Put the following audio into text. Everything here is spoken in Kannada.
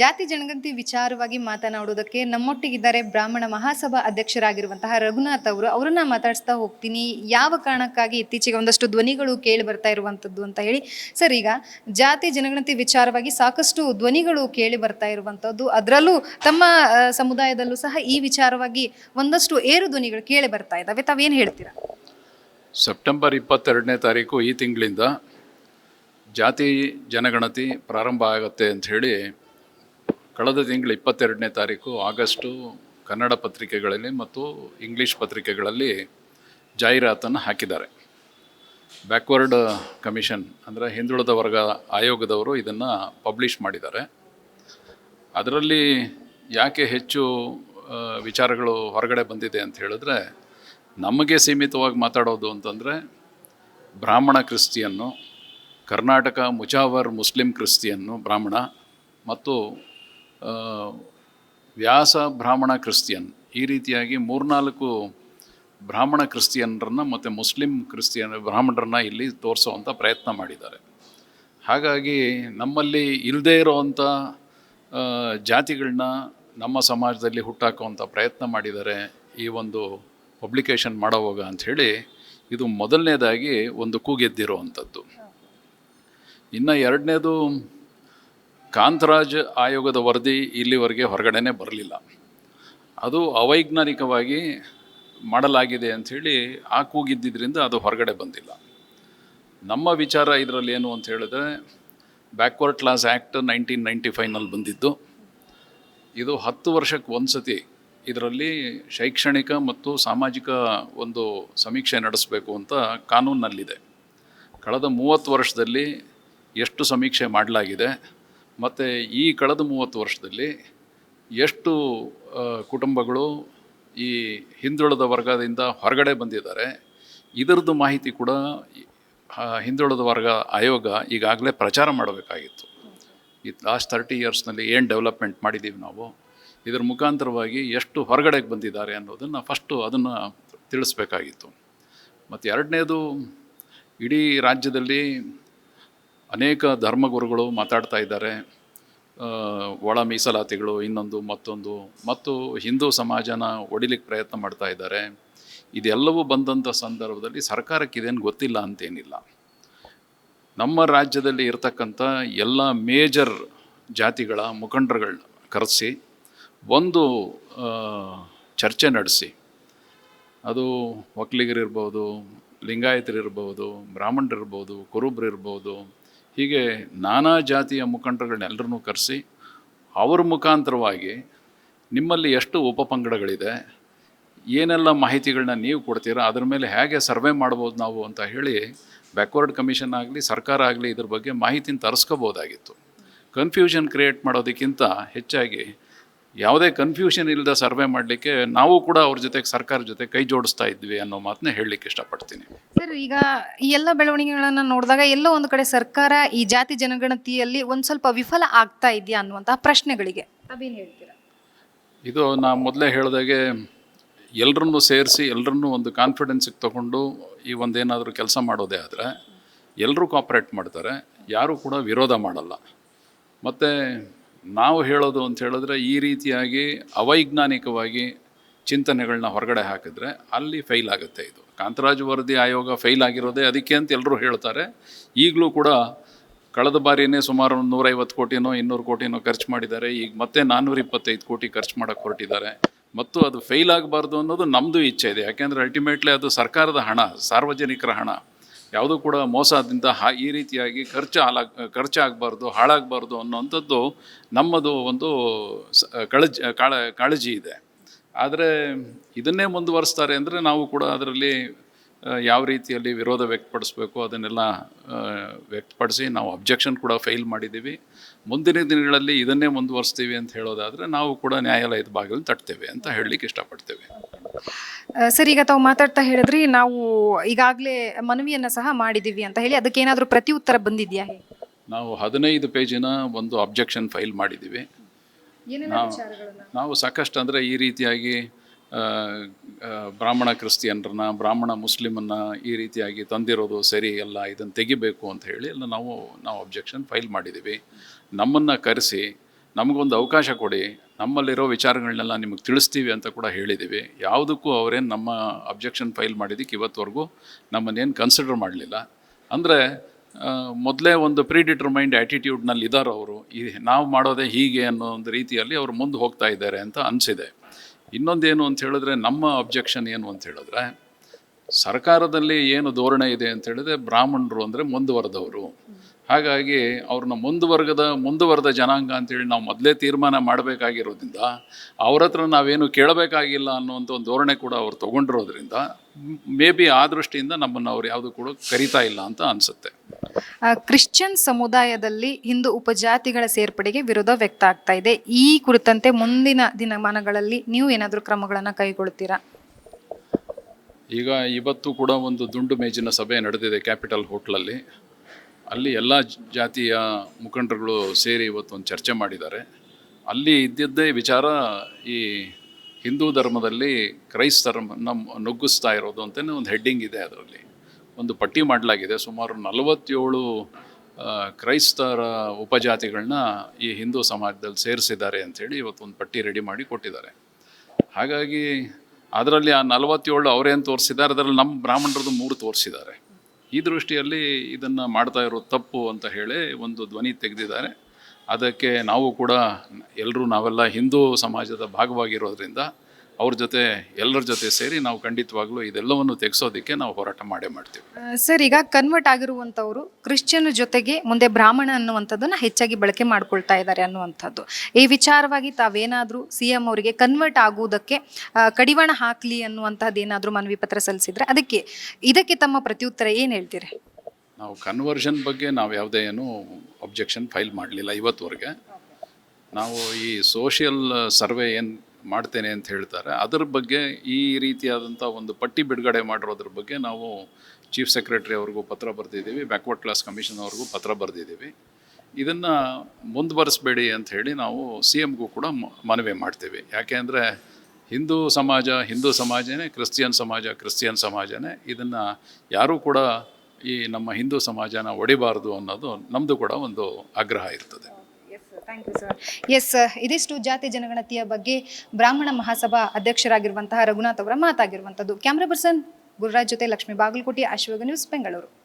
ಜಾತಿ ಜನಗಣತಿ ವಿಚಾರವಾಗಿ ಮಾತನಾಡುವುದಕ್ಕೆ ನಮ್ಮೊಟ್ಟಿಗಿದ್ದಾರೆ ಬ್ರಾಹ್ಮಣ ಮಹಾಸಭಾ ಅಧ್ಯಕ್ಷರಾಗಿರುವಂತಹ ರಘುನಾಥ್ ಅವರು. ಅವರನ್ನ ಮಾತಾಡಿಸ್ತಾ ಹೋಗ್ತೀನಿ. ಯಾವ ಕಾರಣಕ್ಕಾಗಿ ಇತ್ತೀಚೆಗೆ ಒಂದಷ್ಟು ಧ್ವನಿಗಳು ಕೇಳಿ ಬರ್ತಾ ಇರುವಂಥದ್ದು ಅಂತ ಹೇಳಿ. ಸರ್, ಈಗ ಜಾತಿ ಜನಗಣತಿ ವಿಚಾರವಾಗಿ ಸಾಕಷ್ಟು ಧ್ವನಿಗಳು ಕೇಳಿ ಬರ್ತಾ ಇರುವಂಥದ್ದು. ಅದರಲ್ಲೂ ತಮ್ಮ ಸಮುದಾಯದಲ್ಲೂ ಸಹ ಈ ವಿಚಾರವಾಗಿ ಒಂದಷ್ಟು ಏರು ಧ್ವನಿಗಳು ಕೇಳಿ ಬರ್ತಾ ಇದ್ದಾವೆ. ತಾವೇನು ಹೇಳ್ತೀರಾ? ಸೆಪ್ಟೆಂಬರ್ ಇಪ್ಪತ್ತೆರಡನೇ ತಾರೀಕು ಈ ತಿಂಗಳಿಂದ ಜಾತಿ ಜನಗಣತಿ ಪ್ರಾರಂಭ ಆಗುತ್ತೆ ಅಂಥೇಳಿ ಕಳೆದ ತಿಂಗಳು ಇಪ್ಪತ್ತೆರಡನೇ ತಾರೀಕು ಆಗಸ್ಟು ಕನ್ನಡ ಪತ್ರಿಕೆಗಳಲ್ಲಿ ಮತ್ತು ಇಂಗ್ಲೀಷ್ ಪತ್ರಿಕೆಗಳಲ್ಲಿ ಜಾಹೀರಾತನ್ನು ಹಾಕಿದ್ದಾರೆ. ಬ್ಯಾಕ್ವರ್ಡ್ ಕಮಿಷನ್ ಅಂದರೆ ಹಿಂದುಳಿದ ವರ್ಗ ಆಯೋಗದವರು ಇದನ್ನು ಪಬ್ಲಿಷ್ ಮಾಡಿದ್ದಾರೆ. ಅದರಲ್ಲಿ ಯಾಕೆ ಹೆಚ್ಚು ವಿಚಾರಗಳು ಹೊರಗಡೆ ಬಂದಿದೆ ಅಂತ ಹೇಳಿದ್ರೆ, ನಮಗೆ ಸೀಮಿತವಾಗಿ ಮಾತಾಡೋದು ಅಂತಂದರೆ ಬ್ರಾಹ್ಮಣ Christian, Karnataka Mujawar Muslim Christian ಬ್ರಾಹ್ಮಣ ಮತ್ತು ವ್ಯಾಸ ಬ್ರಾಹ್ಮಣ ಕ್ರಿಶ್ಚಿಯನ್ ಈ ರೀತಿಯಾಗಿ ಮೂರ್ನಾಲ್ಕು ಬ್ರಾಹ್ಮಣ ಕ್ರಿಸ್ತಿಯನ್ರನ್ನ ಮತ್ತು ಮುಸ್ಲಿಂ ಕ್ರಿಸ್ತಿಯನ್ ಬ್ರಾಹ್ಮಣರನ್ನ ಇಲ್ಲಿ ತೋರಿಸುವಂಥ ಪ್ರಯತ್ನ ಮಾಡಿದ್ದಾರೆ. ಹಾಗಾಗಿ ನಮ್ಮಲ್ಲಿ ಇಲ್ಲದೇ ಇರೋವಂಥ ಜಾತಿಗಳನ್ನ ನಮ್ಮ ಸಮಾಜದಲ್ಲಿ ಹುಟ್ಟಾಕುವಂಥ ಪ್ರಯತ್ನ ಮಾಡಿದ್ದಾರೆ. ಈ ಒಂದು ಪಬ್ಲಿಕೇಶನ್ ಮಾಡೋವಾಗ ಅಂಥೇಳಿ ಇದು ಮೊದಲನೇದಾಗಿ ಒಂದು ಕೂಗೆದ್ದಿರುವಂಥದ್ದು. ಇನ್ನು ಎರಡನೇದು ಕಾಂತರಾಜ್ ಆಯೋಗದ ವರದಿ ಇಲ್ಲಿವರೆಗೆ ಹೊರಗಡೆನೇ ಬರಲಿಲ್ಲ. ಅದು ಅವೈಜ್ಞಾನಿಕವಾಗಿ ಮಾಡಲಾಗಿದೆ ಅಂಥೇಳಿ ಆ ಕೂಗಿದ್ದರಿಂದ ಅದು ಹೊರಗಡೆ ಬಂದಿಲ್ಲ. ನಮ್ಮ ವಿಚಾರ ಇದರಲ್ಲಿ ಏನು ಅಂತ ಹೇಳಿದ್ರೆ backward class act nineteen ninety ಫೈವ್ನಲ್ಲಿ ಬಂದಿದ್ದು. ಇದು ಹತ್ತು ವರ್ಷಕ್ಕೆ ಒಂದು ಸತಿ ಇದರಲ್ಲಿ ಶೈಕ್ಷಣಿಕ ಮತ್ತು ಸಾಮಾಜಿಕ ಒಂದು ಸಮೀಕ್ಷೆ ನಡೆಸಬೇಕು ಅಂತ ಕಾನೂನಿನಲ್ಲಿದೆ ಕಳೆದ ಮೂವತ್ತು ವರ್ಷದಲ್ಲಿ ಎಷ್ಟು ಸಮೀಕ್ಷೆ ಮಾಡಲಾಗಿದೆ ಮತ್ತು ಈ ಕಳೆದ ಮೂವತ್ತು ವರ್ಷದಲ್ಲಿ ಎಷ್ಟು ಕುಟುಂಬಗಳು ಈ ಹಿಂದುಳಿದ ವರ್ಗದಿಂದ ಹೊರಗಡೆ ಬಂದಿದ್ದಾರೆ, ಇದರದ್ದು ಮಾಹಿತಿ ಕೂಡ ಹಿಂದುಳಿದ ವರ್ಗ ಆಯೋಗ ಈಗಾಗಲೇ ಪ್ರಚಾರ ಮಾಡಬೇಕಾಗಿತ್ತು. ಈ ಲಾಸ್ಟ್ ತರ್ಟಿ ಇಯರ್ಸ್ನಲ್ಲಿ ಏನು ಡೆವಲಪ್ಮೆಂಟ್ ಮಾಡಿದ್ದೀವಿ ನಾವು, ಇದರ ಮುಖಾಂತರವಾಗಿ ಎಷ್ಟು ಹೊರಗಡೆಗೆ ಬಂದಿದ್ದಾರೆ ಅನ್ನೋದನ್ನು ಫಸ್ಟು ಅದನ್ನು ತಿಳಿಸ್ಬೇಕಾಗಿತ್ತು. ಮತ್ತು ಎರಡನೇದು, ಇಡೀ ರಾಜ್ಯದಲ್ಲಿ ಅನೇಕ ಧರ್ಮಗುರುಗಳು ಮಾತಾಡ್ತಾ ಇದ್ದಾರೆ. ಒಳ ಮೀಸಲಾತಿಗಳು, ಇನ್ನೊಂದು, ಮತ್ತೊಂದು, ಮತ್ತು ಹಿಂದೂ ಸಮಾಜನ ಒಡಿಲಿಕ್ಕೆ ಪ್ರಯತ್ನ ಮಾಡ್ತಾ ಇದ್ದಾರೆ. ಇದೆಲ್ಲವೂ ಬಂದಂಥ ಸಂದರ್ಭದಲ್ಲಿ ಸರ್ಕಾರಕ್ಕೆ ಇದೇನು ಗೊತ್ತಿಲ್ಲ ಅಂತೇನಿಲ್ಲ. ನಮ್ಮ ರಾಜ್ಯದಲ್ಲಿ ಇರತಕ್ಕಂಥ ಎಲ್ಲ ಮೇಜರ್ ಜಾತಿಗಳ ಮುಖಂಡರುಗಳನ್ನ ಕರೆಸಿ, ಒಂದು ಚರ್ಚೆ ನಡೆಸಿ. ಅದು ಒಕ್ಕಲಿಗರಿರ್ಬೋದು ಲಿಂಗಾಯತರಿರ್ಬೋದು, ಬ್ರಾಹ್ಮಣರಿರ್ಬೋದು, ಕುರುಬ್ರಿರ್ಬೋದು ಹೀಗೆ ನಾನಾ ಜಾತಿಯ ಮುಖಂಡರುಗಳನ್ನೆಲ್ಲರನ್ನೂ ಕರೆಸಿ ಅವ್ರ ಮುಖಾಂತರವಾಗಿ ನಿಮ್ಮಲ್ಲಿ ಎಷ್ಟು ಉಪಪಂಗಡಗಳಿದೆ, ಏನೆಲ್ಲ ಮಾಹಿತಿಗಳನ್ನ ನೀವು ಕೊಡ್ತೀರಾ, ಅದರ ಮೇಲೆ ಹೇಗೆ ಸರ್ವೆ ಮಾಡ್ಬೋದು ನಾವು ಅಂತ ಹೇಳಿ ಬ್ಯಾಕ್ವರ್ಡ್ ಕಮಿಷನ್ ಆಗಲಿ, ಸರ್ಕಾರ ಆಗಲಿ ಇದ್ರ ಬಗ್ಗೆ ಮಾಹಿತಿನ ತರಿಸ್ಕೋಬೋದಾಗಿತ್ತು. ಕನ್ಫ್ಯೂಷನ್ ಕ್ರಿಯೇಟ್ ಮಾಡೋದಕ್ಕಿಂತ ಹೆಚ್ಚಾಗಿ ಯಾವುದೇ ಕನ್ಫ್ಯೂಷನ್ ಇಲ್ಲದೆ ಸರ್ವೆ ಮಾಡಲಿಕ್ಕೆ ನಾವು ಕೂಡ ಅವ್ರ ಜೊತೆ ಸರ್ಕಾರ ಜೊತೆ ಕೈ ಜೋಡಿಸ್ತಾ ಇದ್ವಿ ಅನ್ನೋ ಮಾತನ್ನ ಹೇಳಲಿಕ್ಕೆ ಇಷ್ಟಪಡ್ತೀನಿ. ಸರ್ ಈಗ ಈ ಎಲ್ಲ ಬೆಳವಣಿಗೆಗಳನ್ನು ನೋಡಿದಾಗ ಎಲ್ಲೋ ಒಂದು ಕಡೆ ಸರ್ಕಾರ ಈ ಜಾತಿ ಜನಗಣತಿಯಲ್ಲಿ ಒಂದು ಸ್ವಲ್ಪ ವಿಫಲ ಆಗ್ತಾ ಇದೆಯಾ ಅನ್ನುವಂತಹ ಪ್ರಶ್ನೆಗಳಿಗೆ ಅವೇನು ಹೇಳ್ತೀರಾ? ಇದು ನಾ ಮೊದಲೇ ಹೇಳಿದಾಗೆ ಎಲ್ಲರನ್ನೂ ಸೇರಿಸಿ ಎಲ್ಲರನ್ನೂ ಒಂದು ಕಾನ್ಫಿಡೆನ್ಸಿಗೆ ತಗೊಂಡು ಈ ಒಂದೇನಾದರೂ ಕೆಲಸ ಮಾಡೋದೇ ಆದರೆ ಎಲ್ಲರೂ ಕಾಪ್ರೇಟ್ ಮಾಡ್ತಾರೆ ಯಾರೂ ಕೂಡ ವಿರೋಧ ಮಾಡಲ್ಲ. ಮತ್ತು ನಾವು ಹೇಳೋದು ಅಂತ ಹೇಳಿದ್ರೆ ಈ ರೀತಿಯಾಗಿ ಅವೈಜ್ಞಾನಿಕವಾಗಿ ಚಿಂತನೆಗಳನ್ನ ಹೊರಗಡೆ ಹಾಕಿದ್ರೆ ಅಲ್ಲಿ ಫೈಲ್ ಆಗುತ್ತೆ ಇದು. ಕಾಂತರಾಜ್ ವರದಿ ಆಯೋಗ ಫೈಲ್ ಆಗಿರೋದೇ ಅದಕ್ಕೆ ಅಂತ ಎಲ್ಲರೂ ಹೇಳ್ತಾರೆ. ಈಗಲೂ ಕೂಡ ಕಳೆದ ಬಾರಿಯೇ ಸುಮಾರು ಒಂದು ನೂರೈವತ್ತು ಕೋಟಿನೋ ಇನ್ನೂರು ಕೋಟಿನೋ ಖರ್ಚು ಮಾಡಿದ್ದಾರೆ. ಈಗ ಮತ್ತೆ ನಾನ್ನೂರ ಇಪ್ಪತ್ತೈದು ಕೋಟಿ ಖರ್ಚು ಮಾಡೋಕ್ಕೆ ಹೊರಟಿದ್ದಾರೆ. ಮತ್ತು ಅದು ಫೈಲ್ ಆಗಬಾರ್ದು ಅನ್ನೋದು ನಮ್ಮದು ಇಚ್ಛೆ ಇದೆ. ಯಾಕೆಂದರೆ ಅಲ್ಟಿಮೇಟ್ಲಿ ಅದು ಸರ್ಕಾರದ ಹಣ, ಸಾರ್ವಜನಿಕರ ಹಣ. ಯಾವುದೂ ಕೂಡ ಮೋಸದಿಂದ ಹಾ, ಈ ರೀತಿಯಾಗಿ ಖರ್ಚು ಹಾಲಾಗ ಖರ್ಚಾಗಬಾರ್ದು ಹಾಳಾಗಬಾರ್ದು ಅನ್ನೋವಂಥದ್ದು ನಮ್ಮದು ಒಂದು ಸ, ಕಳಜಿ, ಕಾಳ, ಕಾಳಜಿ ಇದೆ. ಆದರೆ ಇದನ್ನೇ ಮುಂದುವರಿಸ್ತಾರೆ ಅಂದರೆ ನಾವು ಕೂಡ ಅದರಲ್ಲಿ ಯಾವ ರೀತಿಯಲ್ಲಿ ವಿರೋಧ ವ್ಯಕ್ತಪಡಿಸ್ಬೇಕು ಅದನ್ನೆಲ್ಲ ವ್ಯಕ್ತಪಡಿಸಿ ನಾವು ಅಬ್ಜೆಕ್ಷನ್ ಕೂಡ ಫೈಲ್ ಮಾಡಿದ್ದೀವಿ. ಮುಂದಿನ ದಿನಗಳಲ್ಲಿ ಇದನ್ನೇ ಮುಂದುವರಿಸ್ತೀವಿ ಅಂತ ಹೇಳೋದಾದರೆ ನಾವು ಕೂಡ ನ್ಯಾಯಾಲಯದ ಭಾಗದಲ್ಲಿ ತಟ್ತೇವೆ ಅಂತ ಹೇಳಲಿಕ್ಕೆ ಇಷ್ಟಪಡ್ತೇವೆ. ಸರ್ ಈಗ ತಾವು ಮಾತಾಡ್ತಾ ಹೇಳಿದ್ರಿ ನಾವು ಈಗಾಗಲೇ ಮನವಿಯನ್ನು ಸಹ ಮಾಡಿದೀವಿ ಅಂತ ಹೇಳಿ ಅದಕ್ಕೆ ಏನಾದರೂ ಪ್ರತಿ ಉತ್ತರ ಬಂದಿದೆಯಾ ನಾವು ಹದಿನೈದು ಪೇಜಿನ ಒಂದು ಅಬ್ಜೆಕ್ಷನ್ ಫೈಲ್ ಮಾಡಿದ್ದೀವಿ. ನಾವು ನಾವು ಸಾಕಷ್ಟು ಅಂದರೆ ಈ ರೀತಿಯಾಗಿ ಬ್ರಾಹ್ಮಣ ಕ್ರಿಸ್ತಿಯನ್ರನ್ನ ಬ್ರಾಹ್ಮಣ ಮುಸ್ಲಿಮನ್ನ ಈ ರೀತಿಯಾಗಿ ತಂದಿರೋದು ಸರಿ ಅಲ್ಲ ಇದನ್ನು ತೆಗಿಬೇಕು ಅಂತ ಹೇಳಿ ಎಲ್ಲ ನಾವು ನಾವು ಅಬ್ಜೆಕ್ಷನ್ ಫೈಲ್ ಮಾಡಿದ್ದೀವಿ. ನಮ್ಮನ್ನು ಕರೆಸಿ ನಮಗೊಂದು ಅವಕಾಶ ಕೊಡಿ. ನಮ್ಮಲ್ಲಿರೋ ವಿಚಾರಗಳನ್ನೆಲ್ಲ ನಿಮಗೆ ತಿಳಿಸ್ತೀವಿ ಅಂತ ಕೂಡ ಹೇಳಿದ್ದೀವಿ. ಯಾವುದಕ್ಕೂ ಅವರೇನು ನಮ್ಮ ಅಬ್ಜೆಕ್ಷನ್ ಫೈಲ್ ಮಾಡಿದ್ದಕ್ಕೆ ಇವತ್ತವರೆಗೂ ನಮ್ಮನ್ನೇನು ಕನ್ಸಿಡರ್ ಮಾಡಲಿಲ್ಲ. ಅಂದರೆ ಮೊದಲೇ ಒಂದು ಪ್ರೀ ಡಿಟರ್ಮೈಂಡ್ ಆ್ಯಟಿಟ್ಯೂಡ್ನಲ್ಲಿ ಇದ್ದಾರೆ ಅವರು, ಈ ನಾವು ಮಾಡೋದೇ ಹೀಗೆ ಅನ್ನೋ ಒಂದು ರೀತಿಯಲ್ಲಿ ಅವರು ಮುಂದೆ ಹೋಗ್ತಾ ಇದ್ದಾರೆ ಅಂತ ಅನಿಸಿದೆ. ಇನ್ನೊಂದೇನು ಅಂತ ಹೇಳಿದ್ರೆ, ನಮ್ಮ ಅಬ್ಜೆಕ್ಷನ್ ಏನು ಅಂತ ಹೇಳಿದ್ರೆ, ಸರ್ಕಾರದಲ್ಲಿ ಏನು ಧೋರಣೆ ಇದೆ ಅಂತ ಹೇಳಿದ್ರೆ, ಬ್ರಾಹ್ಮಣರು ಅಂದರೆ ಮುಂದುವರೆದವರು. ಹಾಗಾಗಿ ಅವ್ರನ್ನ ಮುಂದುವರ್ಗದ ಮುಂದುವರೆದ ಜನಾಂಗ ಅಂತೇಳಿ ನಾವು ಮೊದಲೇ ತೀರ್ಮಾನ ಮಾಡಬೇಕಾಗಿರೋದ್ರಿಂದ ಅವ್ರ ಹತ್ರ ನಾವೇನು ಕೇಳಬೇಕಾಗಿಲ್ಲ ಅನ್ನುವಂಥ ಒಂದು ಧೋರಣೆ ಕೂಡ ಅವ್ರು ತೊಗೊಂಡಿರೋದ್ರಿಂದ ಮೇ ಬಿ ಆ ದೃಷ್ಟಿಯಿಂದ ನಮ್ಮನ್ನು ಅವ್ರು ಯಾವುದು ಕೂಡ ಕರಿತಾ ಇಲ್ಲ ಅಂತ ಅನಿಸುತ್ತೆ. ಕ್ರಿಶ್ಚಿಯನ್ ಸಮುದಾಯದಲ್ಲಿ ಹಿಂದೂ ಉಪಜಾತಿಗಳ ಸೇರ್ಪಡೆಗೆ ವಿರೋಧ ವ್ಯಕ್ತ ಆಗ್ತಾ ಇದೆ. ಈ ಕುರಿತಂತೆ ಮುಂದಿನ ದಿನಮಾನಗಳಲ್ಲಿ ನೀವು ಏನಾದರೂ ಕ್ರಮಗಳನ್ನು ಕೈಗೊಳ್ತೀರಾ? ಈಗ ಇವತ್ತು ಕೂಡ ಒಂದು ದುಂಡು ಮೇಜಿನ ಸಭೆ ನಡೆದಿದೆ ಕ್ಯಾಪಿಟಲ್ ಹೋಟ್ಲಲ್ಲಿ. ಅಲ್ಲಿ ಎಲ್ಲ ಜಾತಿಯ ಮುಖಂಡರುಗಳು ಸೇರಿ ಇವತ್ತು ಒಂದು ಚರ್ಚೆ ಮಾಡಿದ್ದಾರೆ. ಅಲ್ಲಿ ಇದ್ದಿದ್ದೇ ವಿಚಾರ ಈ ಹಿಂದೂ ಧರ್ಮದಲ್ಲಿ ಕ್ರೈಸ್ತ ನಮ್ಮ ನುಗ್ಗಿಸ್ತಾ ಇರೋದು ಅಂತಲೇ ಒಂದು ಹೆಡ್ಡಿಂಗ್ ಇದೆ ಅದರಲ್ಲಿ. ಒಂದು ಪಟ್ಟಿ ಮಾಡಲಾಗಿದೆ. ಸುಮಾರು ನಲವತ್ತೇಳು ಕ್ರೈಸ್ತರ ಉಪಜಾತಿಗಳನ್ನ ಈ ಹಿಂದೂ ಸಮಾಜದಲ್ಲಿ ಸೇರಿಸಿದ್ದಾರೆ ಅಂಥೇಳಿ ಇವತ್ತು ಒಂದು ಪಟ್ಟಿ ರೆಡಿ ಮಾಡಿ ಕೊಟ್ಟಿದ್ದಾರೆ. ಹಾಗಾಗಿ ಅದರಲ್ಲಿ ಆ ನಲವತ್ತೇಳು ಅವರೇನು ತೋರಿಸಿದ್ದಾರೆ? ಅದರಲ್ಲಿ ನಮ್ಮ ಬ್ರಾಹ್ಮಣರದ್ದು ಮೂರು ತೋರಿಸಿದ್ದಾರೆ. ಈ ದೃಷ್ಟಿಯಲ್ಲಿ ಇದನ್ನು ಮಾಡ್ತಾ ಇರೋದು ತಪ್ಪು ಅಂತ ಹೇಳಿ ಒಂದು ಧ್ವನಿ ತೆಗೆದಿದ್ದಾರೆ. ಅದಕ್ಕೆ ನಾವು ಕೂಡ ಎಲ್ಲರೂ ನಾವೆಲ್ಲ ಹಿಂದೂ ಸಮಾಜದ ಭಾಗವಾಗಿರೋದ್ರಿಂದ ಅವ್ರ ಜೊತೆ ಎಲ್ಲರ ಜೊತೆ ಸೇರಿ ನಾವು ಖಂಡಿತವಾಗ್ಲೂ ಇದೆಲ್ಲವನ್ನು ತೆಗೆಸೋದಕ್ಕೆ ನಾವು ಹೋರಾಟ ಮಾಡೇ ಮಾಡ್ತೀವಿ. ಸರ್ ಈಗ ಕನ್ವರ್ಟ್ ಆಗಿರುವಂಥವ್ರು ಕ್ರಿಶ್ಚಿಯನ್ ಜೊತೆಗೆ ಮುಂದೆ ಬ್ರಾಹ್ಮಣ ಅನ್ನುವಂಥದ್ದನ್ನ ಹೆಚ್ಚಾಗಿ ಬಳಕೆ ಮಾಡ್ಕೊಳ್ತಾ ಇದ್ದಾರೆ ಅನ್ನುವಂಥದ್ದು. ಈ ವಿಚಾರವಾಗಿ ತಾವೇನಾದರೂ ಸಿ ಎಂ ಅವರಿಗೆ ಕನ್ವರ್ಟ್ ಆಗುವುದಕ್ಕೆ ಆ, ಕಡಿವಾಣ ಹಾಕಲಿ ಅನ್ನುವಂಥದ್ದು ಏನಾದರೂ ಮನವಿ ಪತ್ರ ಸಲ್ಲಿಸಿದ್ರೆ ಅದಕ್ಕೆ ಇದಕ್ಕೆ ತಮ್ಮ ಪ್ರತ್ಯುತ್ತರ ಏನು ಹೇಳ್ತೀರಿ? ನಾವು ಕನ್ವರ್ಷನ್ ಬಗ್ಗೆ ನಾವು ಯಾವುದೇ ಏನು ಅಬ್ಜೆಕ್ಷನ್ ಫೈಲ್ ಮಾಡಲಿಲ್ಲ ಇವತ್ತುವರೆಗೆ. ನಾವು ಈ ಸೋಷಿಯಲ್ ಸರ್ವೆ ಏನು ಮಾಡ್ತೇನೆ ಅಂತ ಹೇಳ್ತಾರೆ. ಅದರ ಬಗ್ಗೆ ಈ ರೀತಿಯಾದಂಥ ಒಂದು ಪಟ್ಟಿ ಬಿಡುಗಡೆ ಮಾಡಿರೋದ್ರ ಬಗ್ಗೆ ನಾವು ಚೀಫ್ ಸೆಕ್ರೆಟರಿ ಅವ್ರಿಗೂ ಪತ್ರ ಬರೆದಿದ್ದೀವಿ, ಬ್ಯಾಕ್ವರ್ಡ್ ಕ್ಲಾಸ್ ಕಮಿಷನ್ ಅವ್ರಿಗೂ ಪತ್ರ ಬರೆದಿದ್ದೀವಿ. ಇದನ್ನು ಮುಂದುವರಿಸಬೇಡಿ ಅಂತ ಹೇಳಿ ನಾವು ಸಿ ಎಮ್ಗೂ ಕೂಡ ಮನವಿ ಮಾಡ್ತೀವಿ. ಯಾಕೆ ಅಂದರೆ ಹಿಂದೂ ಸಮಾಜ ಹಿಂದೂ ಸಮಾಜನೇ, ಕ್ರಿಶ್ಚಿಯನ್ ಸಮಾಜ ಕ್ರಿಶ್ಚಿಯನ್ ಸಮಾಜನೇ, ಇದನ್ನು ಯಾರೂ ಕೂಡ ಈ ನಮ್ಮ ಹಿಂದೂ ಸಮಾಜನ ಒಡಿಬಾರ್ದು ಅನ್ನೋದು ನಮ್ಮದು ಕೂಡ ಒಂದು ಆಗ್ರಹ ಇರ್ತದೆ. ಎಸ್ ಇದಿಷ್ಟು ಜಾತಿ ಜನಗಣತಿಯ ಬಗ್ಗೆ ಬ್ರಾಹ್ಮಣ ಮಹಾಸಭಾ ಅಧ್ಯಕ್ಷರಾಗಿರುವಂತಹ ರಘುನಾಥ್ ಅವರ ಮಾತಾಗಿರುವಂಥದ್ದು. ಕ್ಯಾಮ್ರಾ ಪರ್ಸನ್ ಗುರುರಾಜ್ ಜೊತೆ ಲಕ್ಷ್ಮೀ ಬಾಗಲಕೋಟೆ ಅಶ್ವಗ ನ್ಯೂಸ್ ಬೆಂಗಳೂರು